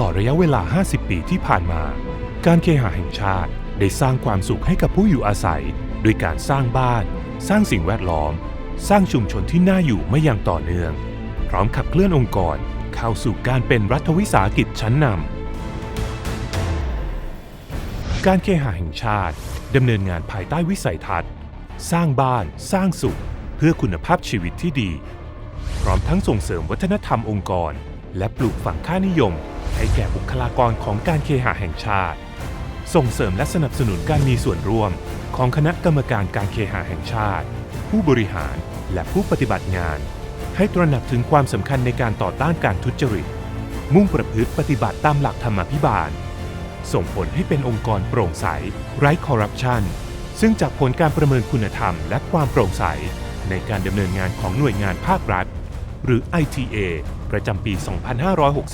ลอดระยะเวลา 50 ปีที่ผ่านมา การเคหะแห่งชาติได้สร้างความสุขให้กับผู้อยู่อาศัย โดยการสร้างบ้าน สร้างสิ่งแวดล้อม สร้างชุมชนที่น่าอยู่ไม่อย่างต่อเนื่อง พร้อมขับเคลื่อนองค์กร เข้าสู่การเป็นรัฐวิสาหกิจชั้นนำการเคหะแห่งชาติดำเนินงานภายใต้วิสัยทัศน์ สร้างบ้าน สร้างสุข เพื่อคุณภาพชีวิตที่ดี พร้อมทั้งส่งเสริมวัฒนธรรมองค์กร และปลูกฝังค่านิยม ให้แก่บุคลากรของการเคหะแห่งชาติ ส่งเสริมและสนับสนุนการมีส่วนร่วมของคณะกรรมการการเคหะแห่งชาติ ผู้บริหารและผู้ปฏิบัติงาน ให้ตระหนักถึงความสำคัญในการต่อต้านการทุจริต มุ่งประพฤติปฏิบัติตามหลักธรรมาภิบาล ส่งผลให้เป็นองค์กรโปร่งใส ไร้คอร์รัปชันซึ่งจากผลการประเมินคุณธรรมและความโปร่งใส ในการดำเนินงานของหน่วยงานภาครัฐ หรือ ITA ประจำปี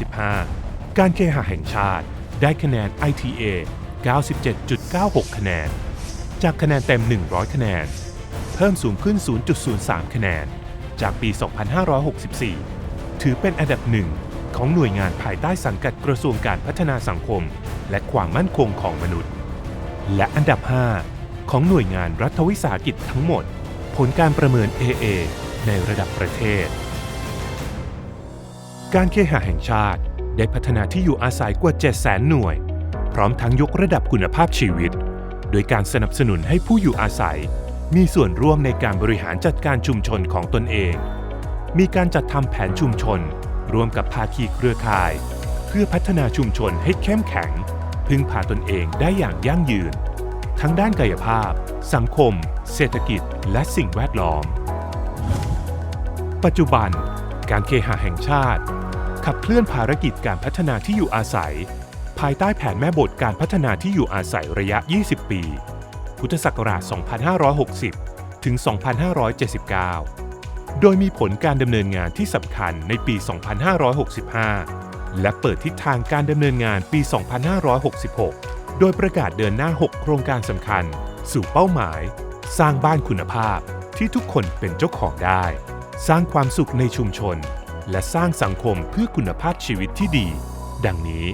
2565 การเคหะแห่งชาติ ได้คะแนน ITA 97.96 คะแนน จากคะแนนเต็ม 100 คะแนน เพิ่มสูงขึ้น 0.03 คะแนน จากปี 2564 ถือเป็นอันดับหนึ่งของหน่วยงานภายใต้สังกัดกระทรวงการพัฒนาสังคม และความมั่นคงของมนุษย์ และอันดับ 5 ของหน่วยงานรัฐวิสาหกิจทั้งหมด ผลการประเมิน AA ในระดับประเทศ การเคหะแห่งชาติ ได้พัฒนาที่อยู่อาศัยกว่า 700,000 หน่วย พร้อมทั้งยกระดับคุณภาพชีวิต โดยการสนับสนุนให้ผู้อยู่อาศัย มีส่วนร่วมในการบริหารจัดการชุมชนของตนเอง มีการจัดทำแผนชุมชน ร่วมกับภาคีเครือข่าย เพื่อพัฒนาชุมชนให้เข้มแข็ง พึ่งพาตนเองได้อย่างยั่งยืน ทั้งด้านกายภาพ สังคม เศรษฐกิจ และสิ่งแวดล้อม ปัจจุบัน การเคหะแห่งชาติ ขับเคลื่อนภารกิจการพัฒนาที่อยู่อาศัย ภายใต้แผนแม่บทการพัฒนาที่อยู่อาศัยระยะ 20 ปี พุทธศักราช 2560 ถึง 2579 โดยมีผลการดำเนินงานที่สำคัญในปี 2565 และเปิดทิศทางการดำเนินงานปี 2566 โดยประกาศเดินหน้า 6 โครงการสำคัญ สู่เป้าหมาย สร้างบ้านคุณภาพที่ทุกคนเป็นเจ้าของได้ สร้างความสุขในชุมชน และสร้างสังคมเพื่อคุณภาพชีวิตที่ดี ดังนี้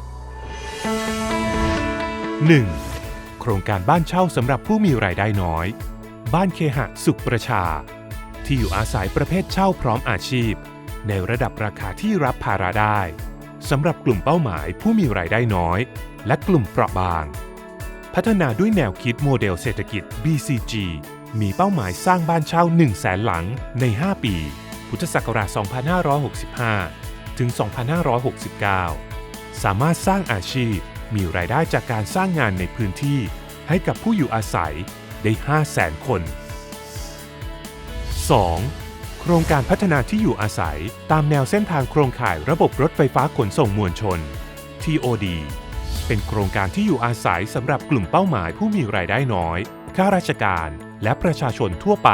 1. โครงการบ้านเช่าสำหรับผู้มีรายได้น้อย บ้านเคหะสุขประชา ที่อยู่อาศัยประเภทเช่าพร้อมอาชีพ ในระดับราคาที่รับภาระได้สำหรับกลุ่มเป้าหมายผู้มีรายได้น้อย และกลุ่มเปราะบาง พัฒนาด้วยแนวคิดโมเดลเศรษฐกิจ BCG มีเป้าหมายสร้างบ้านเช่า1 0 0 0 0แสนหลังใน 5 ปี พุทธศักราช 2565 ถึง 2569 สามารถสร้างอาชีพมีรายได้จากการสร้างงานในพื้นที่ให้กับผู้อยู่อาศัยได้ 5 0 0แสนคน 2. โครงการพัฒนาที่อยู่อาศัยตามแนวเส้นทางโครงข่ายระบบรถไฟฟ้าขนส่งมวลชน TOD เป็นโครงการที่อยู่อาศัยสำหรับกลุ่มเป้าหมายผู้มีรายได้น้อย ข้าราชการและประชาชนทั่วไป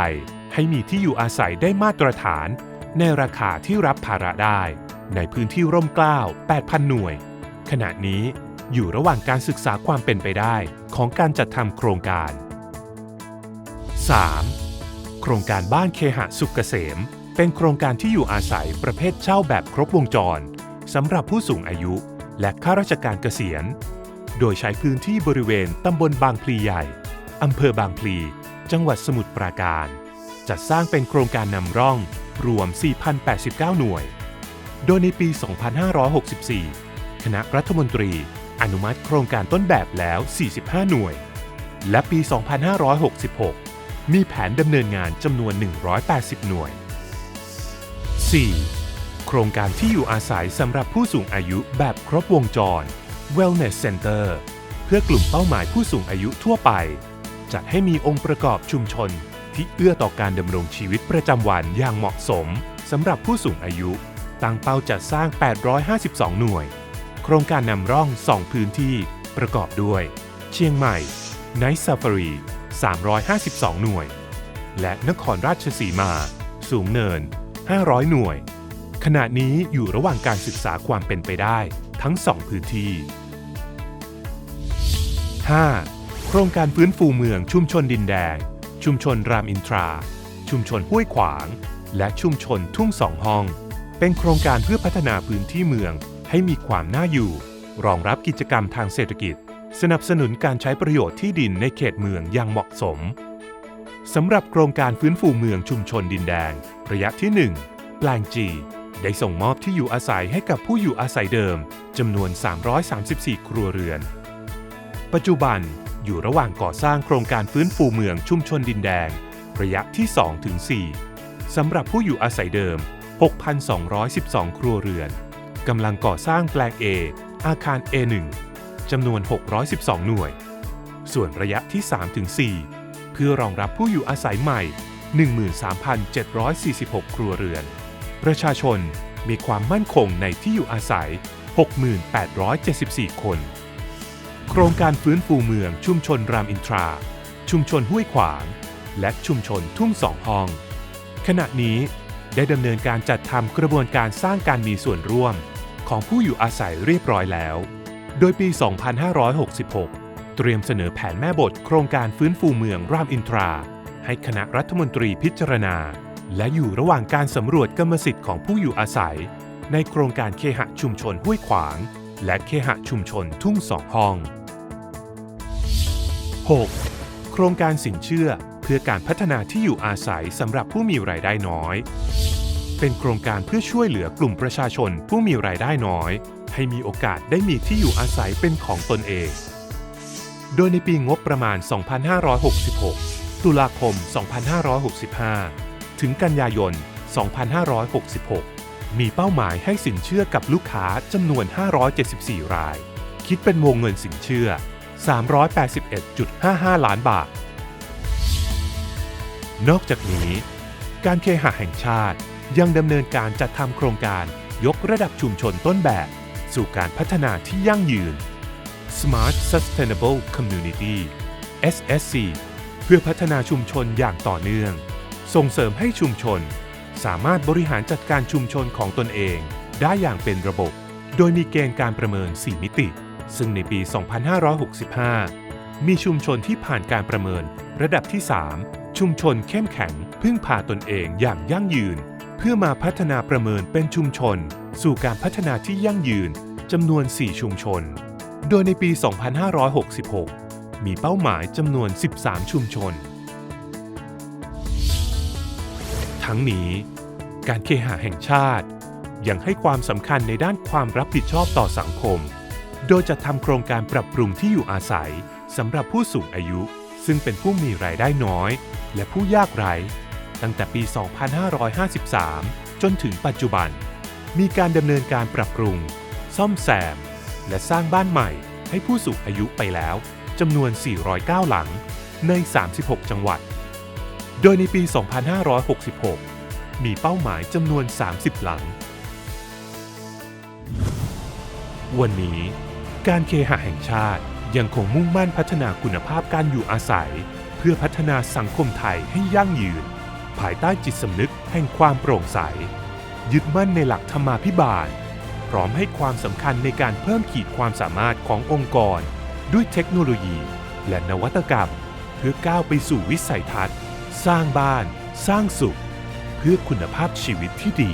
ให้มีที่อยู่อาศัยได้มาตรฐาน ในราคาที่รับภาระได้ ในพื้นที่ร่มเกล้า 8,000 หน่วย ขณะนี้อยู่ระหว่างการศึกษาความเป็นไปได้ของการจัดทำโครงการ 3. โครงการบ้านเคหะสุขเกษม เป็นโครงการที่อยู่อาศัยประเภทเช่าแบบครบวงจรสำหรับผู้สูงอายุและข้าราชการเกษียณ โดยใช้พื้นที่บริเวณตำบลบางพลีใหญ่ อำเภอบางพลี จังหวัดสมุทรปราการ จัดสร้างเป็นโครงการนำร่อง รวม 4,089 หน่วย โดยในปี 2564 คณะรัฐมนตรีอนุมัติโครงการต้นแบบแล้ว 45 หน่วย และปี 2566 มีแผนดำเนินงานจำนวน 180 หน่วย 4. โครงการที่อยู่อาศัยสำหรับผู้สูงอายุแบบครบวงจร Wellness Center เพื่อกลุ่มเป้าหมายผู้สูงอายุทั่วไป จัดให้มีองค์ประกอบชุมชน ที่เอื้อต่อการดำรงชีวิตประจำวันอย่างเหมาะสมสำหรับผู้สูงอายุ ตั้งเป้าจัดสร้าง 852 หน่วย โครงการนำร่อง 2 พื้นที่ประกอบด้วย เชียงใหม่ Night Safari 352 หน่วย และนครราชสีมา สูงเนิน 500 หน่วย ขณะนี้อยู่ระหว่างการศึกษาความเป็นไปได้ทั้ง 2 พื้นที่ 5. โครงการฟื้นฟูเมืองชุมชนดินแดง ชุมชนรามอินทรา ชุมชนห้วยขวาง และชุมชนทุ่งสองห้อง เป็นโครงการเพื่อพัฒนาพื้นที่เมืองให้มีความน่าอยู่ รองรับกิจกรรมทางเศรษฐกิจ สนับสนุนการใช้ประโยชน์ที่ดินในเขตเมืองอย่างเหมาะสมสำหรับโครงการฟื้นฟูเมืองชุมชนดินแดง ระยะที่ 1 แปลงจี ได้ส่งมอบที่อยู่อาศัยให้กับผู้อยู่อาศัยเดิมจำนวน 334 ครัวเรือน ปัจจุบัน อยู่ระหว่างก่อสร้างโครงการฟื้นฟูเมืองชุมชนดินแดง ระยะที่2ถึง4สำหรับผู้อยู่อาศัยเดิม 6,212 ครัวเรือนกำลังก่อสร้างแปลง A อาคาร A1 จำนวน 612 หน่วย ส่วนระยะที่3ถึง4เพื่อรองรับผู้อยู่อาศัยใหม่ 13,746 ครัวเรือน ประชาชนมีความมั่นคงในที่อยู่อาศัย 6,874 คน โครงการฟื้นฟูเมืองชุมชนรามอินทรา ชุมชนห้วยขวาง และชุมชนทุ่งสองห้อง ขณะนี้ได้ดำเนินการจัดทำกระบวนการสร้างการมีส่วนร่วมของผู้อยู่อาศัยเรียบร้อยแล้ว โดยปี 2566 เตรียมเสนอแผนแม่บทโครงการฟื้นฟูเมืองรามอินทรา ให้คณะรัฐมนตรีพิจารณา และอยู่ระหว่างการสำรวจกรรมสิทธิ์ของผู้อยู่อาศัย ในโครงการเคหะชุมชนห้วยขวาง และเคหะชุมชนทุ่งสองห้อง 6. โครงการสินเชื่อเพื่อการพัฒนาที่อยู่อาศัยสำหรับผู้มีรายได้น้อย เป็นโครงการเพื่อช่วยเหลือกลุ่มประชาชนผู้มีรายได้น้อย ให้มีโอกาสได้มีที่อยู่อาศัยเป็นของตนเอง โดยในปีงบประมาณ 2566 ตุลาคม 2565 ถึงกันยายน 2566 มีเป้าหมายให้สินเชื่อกับลูกค้าจำนวน 574 ราย คิดเป็นวงเงินสินเชื่อ 381.55 ล้านบาท นอกจากนี้ การเคหะแห่งชาติยังดำเนินการจัดทำโครงการยกระดับชุมชนต้นแบบ สู่การพัฒนาที่ยั่งยืน Smart Sustainable Community SSC เพื่อพัฒนาชุมชนอย่างต่อเนื่อง ส่งเสริมให้ชุมชน สามารถบริหารจัดการชุมชนของตนเอง ได้อย่างเป็นระบบ โดยมีเกณฑ์การประเมิน 4 มิติ ซึ่งในปี 2565 มีชุมชนที่ผ่านการประเมินระดับที่ 3 ชุมชนเข้มแข็ง พึ่งพาตนเองอย่างยั่งยืน เพื่อมาพัฒนาประเมินเป็นชุมชน สู่การพัฒนาที่ยั่งยืนจำนวน 4 ชุมชน โดยในปี 2566 มีเป้าหมายจำนวน 13 ชุมชน ทั้งนี้ การเคหะแห่งชาติ ยังให้ความสำคัญในด้านความรับผิดชอบต่อสังคม โดยจะทำโครงการปรับปรุงที่อยู่อาศัยสำหรับผู้สูงอายุ ซึ่งเป็นผู้มีรายได้น้อย และผู้ยากไร้ ตั้งแต่ปี 2553 จนถึงปัจจุบัน มีการดำเนินการปรับปรุง ซ่อมแซม และสร้างบ้านใหม่ให้ผู้สูงอายุไปแล้วจำนวน 409 หลังใน 36 จังหวัด โดยในปี 2566 มีเป้าหมายจำนวน 30 หลัง วันนี้การเคหะแห่งชาติยังคงมุ่งมั่นพัฒนาคุณภาพการอยู่อาศัย เพื่อพัฒนาสังคมไทยให้ยั่งยืน ภายใต้จิตสำนึกแห่งความโปร่งใส ยึดมั่นในหลักธรรมาภิบาล พร้อมให้ความสำคัญในการเพิ่มขีดความสามารถขององค์กร ด้วยเทคโนโลยี และนวัตกรรม เพื่อก้าวไปสู่วิสัยทัศน์ สร้างบ้าน สร้างสุข เพื่อคุณภาพชีวิตที่ดี